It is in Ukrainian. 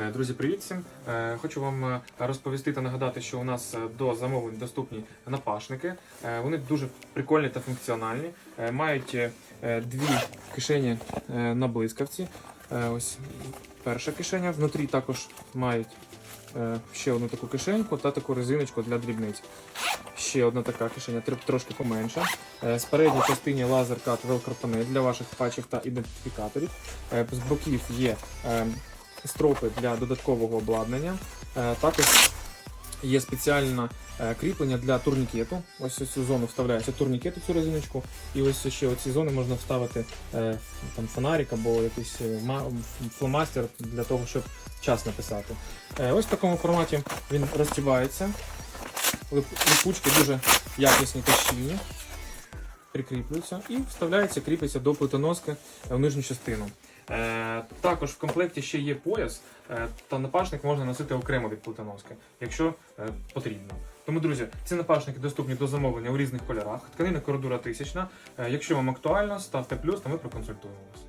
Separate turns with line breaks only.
Е, Друзі, привіт всім! Е, Хочу вам е, розповісти та нагадати, що у нас до замовлень доступні напашники. Вони дуже прикольні та функціональні. Мають дві кишені на блискавці. Ось перша кишеня. Внутрі також мають ще одну таку кишеньку та таку резиночку для дрібниць. Ще одна така кишеня, трошки поменша. З передньої частині лазер-кат велкропанель для ваших патчів та ідентифікаторів. З боків є е, стропи для додаткового обладнання. Е, Також є спеціальне кріплення для турнікету. Ось цю зону вставляється турнікет у цю резиночку. І ось ще оці зони можна вставити е, там фонарик або якийсь е, фломастер для того, щоб час написати. Ось в такому форматі він розтібається. Липучки дуже якісні та щільні. Прикріплюються і вставляється, кріпиться до плитоноски в нижню частину. Е, також в комплекті ще є пояс, е, та напашник можна носити окремо від плитоноски, якщо е, потрібно. Тому, друзі, ці напашники доступні до замовлення у різних кольорах. Тканина кордура тисячна. Якщо вам актуально, ставте плюс, та ми проконсультуємо вас.